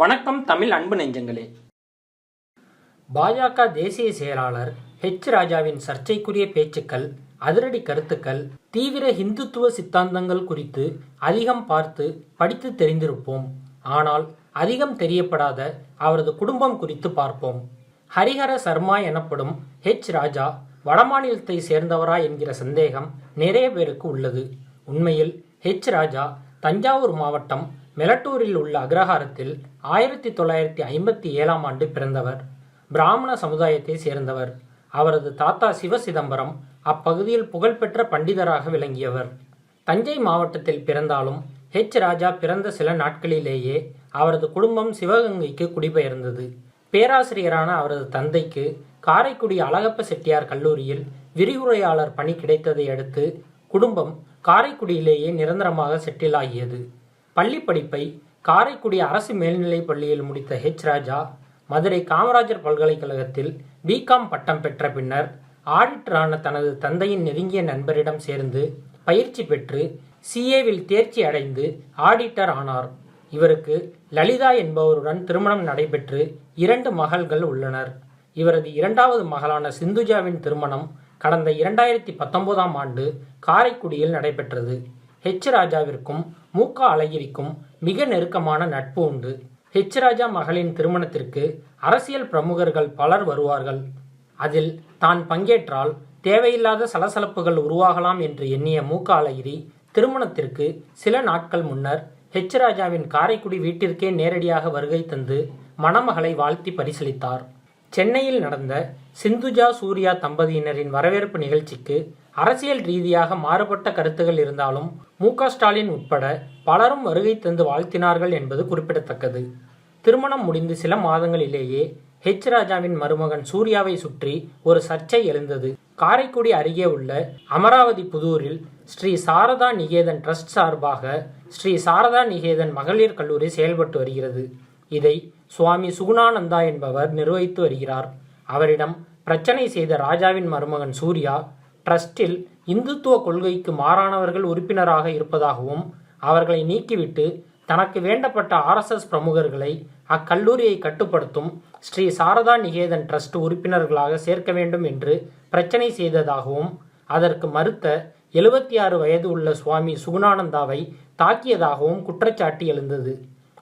வணக்கம் தமிழ் அன்பு நெஞ்சங்களே. பாஜக தேசிய செயலாளர் ஹெச் ராஜாவின் சர்ச்சைக்குரிய பேச்சுக்கள் அதிரடி கருத்துக்கள் தீவிர இந்துத்துவ சித்தாந்தங்கள் குறித்து அதிகம் பார்த்து படித்து தெரிந்திருப்போம். ஆனால் அதிகம் தெரியப்படாத அவரது குடும்பம் குறித்து பார்ப்போம். ஹரிஹர சர்மா எனப்படும் ஹெச் ராஜா வடமாநிலத்தை சேர்ந்தவரா என்கிற சந்தேகம் நிறைய பேருக்கு உள்ளது. உண்மையில் ஹெச் ராஜா தஞ்சாவூர் மாவட்டம் மெலட்டூரில் உள்ள அக்ரஹாரத்தில் ஆயிரத்தி தொள்ளாயிரத்தி ஐம்பத்தி ஏழாம் ஆண்டு பிறந்தவர். பிராமண சமுதாயத்தை சேர்ந்தவர். அவரது தாத்தா சிவ சிதம்பரம் அப்பகுதியில் புகழ்பெற்ற பண்டிதராக விளங்கியவர். தஞ்சை மாவட்டத்தில் பிறந்தாலும் ஹெச் ராஜா பிறந்த சில நாட்களிலேயே அவரது குடும்பம் சிவகங்கைக்கு குடிபெயர்ந்தது. பேராசிரியரான அவரது தந்தைக்கு காரைக்குடி அழகப்ப செட்டியார் கல்லூரியில் விரிவுரையாளர் பணி கிடைத்ததை அடுத்து குடும்பம் காரைக்குடியிலேயே நிரந்தரமாக செட்டில் ஆகியது பள்ளி படிப்பை காரைக்குடி அரசு மேல்நிலைப் பள்ளியில் முடித்த ஹெச் ராஜா மதுரை காமராஜர் பல்கலைக்கழகத்தில் பிகாம் பட்டம் பெற்ற பின்னர் ஆடிட்டரான தனது தந்தையின் நெருங்கிய நண்பரிடம் சேர்ந்து பயிற்சி பெற்று சிஏவில் தேர்ச்சி அடைந்து ஆடிட்டர் ஆனார். இவருக்கு லலிதா என்பவருடன் திருமணம் நடைபெற்று இரண்டு மகள்கள் உள்ளனர். இவரது இரண்டாவது மகளான சிந்துஜாவின் திருமணம் கடந்த இரண்டாயிரத்தி பத்தொன்பதாம் ஆண்டு காரைக்குடியில் நடைபெற்றது. ஹெச் ராஜாவிற்கும் மூக்க அழகிரிக்கும் மிக நெருக்கமான நட்பு உண்டு. ஹெச் ராஜா மகளின் திருமணத்திற்கு அரசியல் பிரமுகர்கள் பலர் வருவார்கள். அதில் தான் பங்கேற்றால் தேவையில்லாத சலசலப்புகள் உருவாகலாம் என்று எண்ணிய மூக்க அழகிரி திருமணத்திற்கு சில நாட்கள் முன்னர் ஹெச் ராஜாவின் காரைக்குடி வீட்டிற்கே நேரடியாக வருகை தந்து மணமகளை வாழ்த்தி பரிசளித்தார். சென்னையில் நடந்த சிந்துஜா சூர்யா தம்பதியினரின் வரவேற்பு நிகழ்ச்சிக்கு அரசியல் ரீதியாக மாறுபட்ட கருத்துகள் இருந்தாலும் மு ஸ்டாலின் உட்பட பலரும் வருகை தந்து வாழ்த்தினார்கள் என்பது குறிப்பிடத்தக்கது. திருமணம் முடிந்து சில மாதங்களிலேயே ஹெச் ராஜாவின் மருமகன் சூர்யாவை சுற்றி ஒரு சர்ச்சை எழுந்தது. காரைக்குடி அருகே உள்ள அமராவதி புதூரில் ஸ்ரீ சாரதா நிகேதன் ட்ரஸ்ட் சார்பாக ஸ்ரீ சாரதா நிகேதன் மகளிர் கல்லூரி செயல்பட்டு வருகிறது. இதை சுவாமி சுகுணானந்தா என்பவர் நிர்வகித்து வருகிறார். அவரிடம் பிரச்சனை செய்த ராஜாவின் மருமகன் சூர்யா ட்ரஸ்டில் இந்துத்துவ கொள்கைக்கு மாறானவர்கள் உறுப்பினராக இருப்பதாகவும் அவர்களை நீக்கிவிட்டு தனக்கு வேண்டப்பட்ட ஆர்எஸ்எஸ் பிரமுகர்களை அக்கல்லூரியை கட்டுப்படுத்தும் ஸ்ரீ சாரதா நிகேதன் ட்ரஸ்ட் உறுப்பினர்களாக சேர்க்க வேண்டும் என்று பிரச்சனை செய்ததாகவும் அதற்கு மறுத்த எழுபத்தி ஆறு வயது உள்ள சுவாமி சுகுணானந்தாவை தாக்கியதாகவும் குற்றச்சாட்டு எழுந்தது.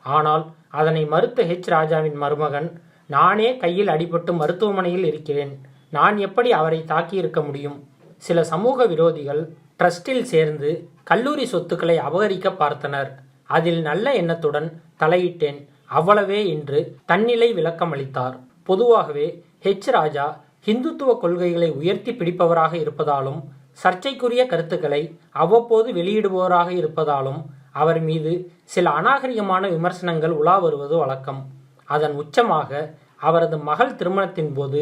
ஆனால் அதனை மறுத்த ஹெச் ராஜாவின் மருமகன் நானே கையில் அடிபட்டு மருத்துவமனையில் இருக்கிறேன். நான் எப்படி அவரை தாக்கியிருக்க முடியும்? சில சமூக விரோதிகள் ட்ரஸ்டில் சேர்ந்து கல்லூரி சொத்துக்களை அபகரிக்க பார்த்தனர். அதில் நல்ல எண்ணத்துடன் தலையிட்டேன். அவ்வளவே என்று தன்னிலை விளக்கம் அளித்தார் பொதுவாகவே ஹெச் ராஜா ஹிந்துத்துவ கொள்கைகளை உயர்த்தி பிடிப்பவராக இருப்பதாலும் சர்ச்சைக்குரிய கருத்துக்களை அவ்வப்போது வெளியிடுபவராக இருப்பதாலும் அவர் மீது சில அநாகரிகமான விமர்சனங்கள் உலா வருவது வழக்கம். அதன் உச்சமாக அவரது மகள் திருமணத்தின் போது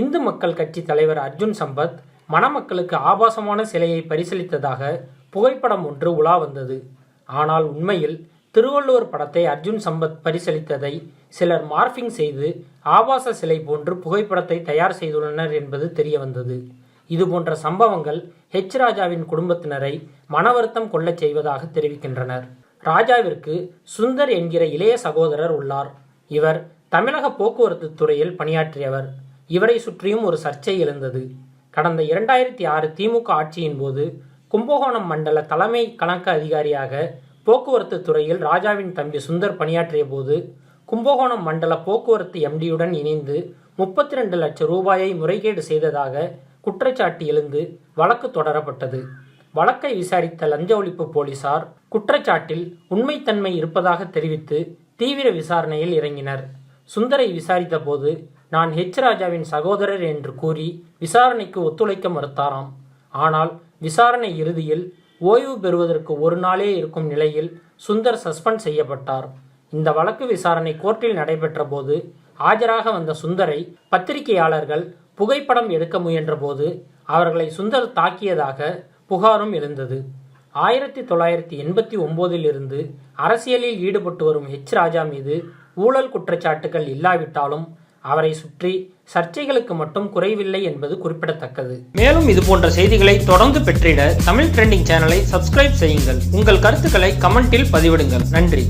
இந்து மக்கள் கட்சி தலைவர் அர்ஜுன் சம்பத் மணமக்களுக்கு ஆபாசமான சிலையை பரிசீலித்ததாக புகைப்படம் ஒன்று உலா வந்தது. ஆனால் உண்மையில் திருவள்ளுவர் படத்தை அர்ஜுன் சம்பத் பரிசளித்ததை சிலர் மார்பிங் செய்து ஆபாச சிலை போன்று புகைப்படத்தை தயார் செய்துள்ளனர் என்பது தெரிய இதுபோன்ற இது போன்ற சம்பவங்கள் ஹெச் ராஜாவின் குடும்பத்தினரை மனவருத்தம் கொள்ளச் செய்வதாக தெரிவிக்கின்றனர். ராஜாவிற்கு சுந்தர் என்கிற இளைய சகோதரர் உள்ளார். இவர் தமிழக போக்குவரத்து துறையில் பணியாற்றியவர். இவரை சுற்றியும் ஒரு சர்ச்சை எழுந்தது. கடந்த இரண்டாயிரத்தி ஆறு திமுக ஆட்சியின் போது கும்பகோணம் மண்டல தலைமை கணக்கு அதிகாரியாக போக்குவரத்து துறையில் ராஜாவின் தம்பி சுந்தர் பணியாற்றிய போது கும்பகோணம் மண்டல போக்குவரத்து எம்டியுடன் இணைந்து முப்பத்தி ரெண்டு லட்சம் ரூபாயை முறைகேடு செய்ததாக குற்றச்சாட்டு எழுந்து வழக்கு தொடரப்பட்டது. வழக்கை விசாரித்த லஞ்ச ஒழிப்பு போலீசார் குற்றச்சாட்டில் உண்மைத்தன்மை இருப்பதாக தெரிவித்து தீவிர விசாரணையில் இறங்கினர். சுந்தரை விசாரித்த போது நான் ஹெச் ராஜாவின் சகோதரர் என்று கூறி விசாரணைக்கு ஒத்துழைக்க மறுத்தாராம். ஆனால் விசாரணை இறுதியில் ஓய்வு பெறுவதற்கு ஒரு நாளே இருக்கும் நிலையில் சுந்தர் சஸ்பெண்ட் செய்யப்பட்டார். இந்த வழக்கு விசாரணை கோர்ட்டில் நடைபெற்ற போது ஆஜராக வந்த சுந்தரை பத்திரிகையாளர்கள் புகைப்படம் எடுக்க முயன்றபோது அவர்களை சுந்தர் தாக்கியதாக புகாரும் எழுந்தது. ஆயிரத்தி தொள்ளாயிரத்தி எண்பத்தி ஒம்போதிலிருந்து அரசியலில் ஈடுபட்டு வரும் ஹெச் ராஜா மீது ஊழல் குற்றச்சாட்டுகள் இல்லாவிட்டாலும் அவரை சுற்றி சர்ச்சைகளுக்கு மட்டும் குறைவில்லை என்பது குறிப்பிடத்தக்கது. மேலும் இது போன்ற செய்திகளை தொடர்ந்து பெற்றிட தமிழ் ட்ரெண்டிங் சேனலை சப்ஸ்கிரைப் செய்யுங்கள். உங்கள் கருத்துக்களை கமெண்டில் பதிவிடுங்கள். நன்றி.